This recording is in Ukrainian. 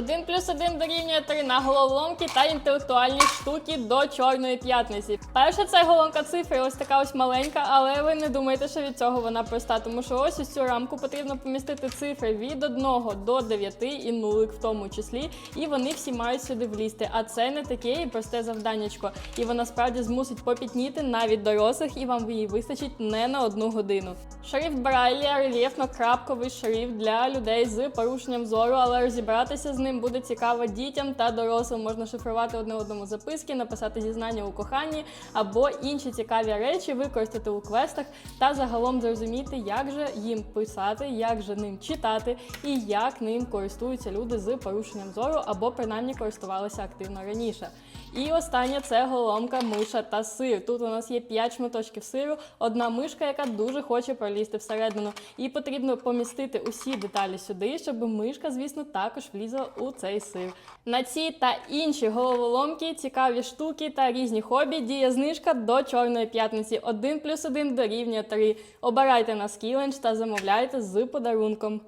1 плюс 1 дорівнює 3 на головоломки та інтелектуальні штуки до Чорної п'ятниці. Перша це головоломка цифри, ось така ось маленька, але ви не думайте, що від цього вона проста, тому що ось у цю рамку потрібно помістити цифри від 1 до 9 і нулик в тому числі, і вони всі мають сюди влізти. А це не таке і просте завданнячко. І вона справді змусить попітніти навіть дорослих, і вам її вистачить не на одну годину. Шрифт Брайлі рельєфно-крапковий шрифт для людей з порушенням зору, але розібратися з ним буде цікаво дітям та дорослим. Можна шифрувати одне одному записки, написати зізнання у коханні або інші цікаві речі використати у квестах та загалом зрозуміти, як же їм писати, як же ним читати і як ним користуються люди з порушенням зору або принаймні користувалися активно раніше. І остання це голомка, миша та сир. Тут у нас є 5 шматочків сиру, одна мишка, яка дуже хоче пролізти всередину. І потрібно помістити усі деталі сюди, щоб мишка, звісно, також влізла у цей сир. На ці та інші головоломки, цікаві штуки та різні хобі діє знижка до Чорної п'ятниці. 1 плюс 1 дорівнює 3. Обирайте на Skillenge та замовляйте з подарунком.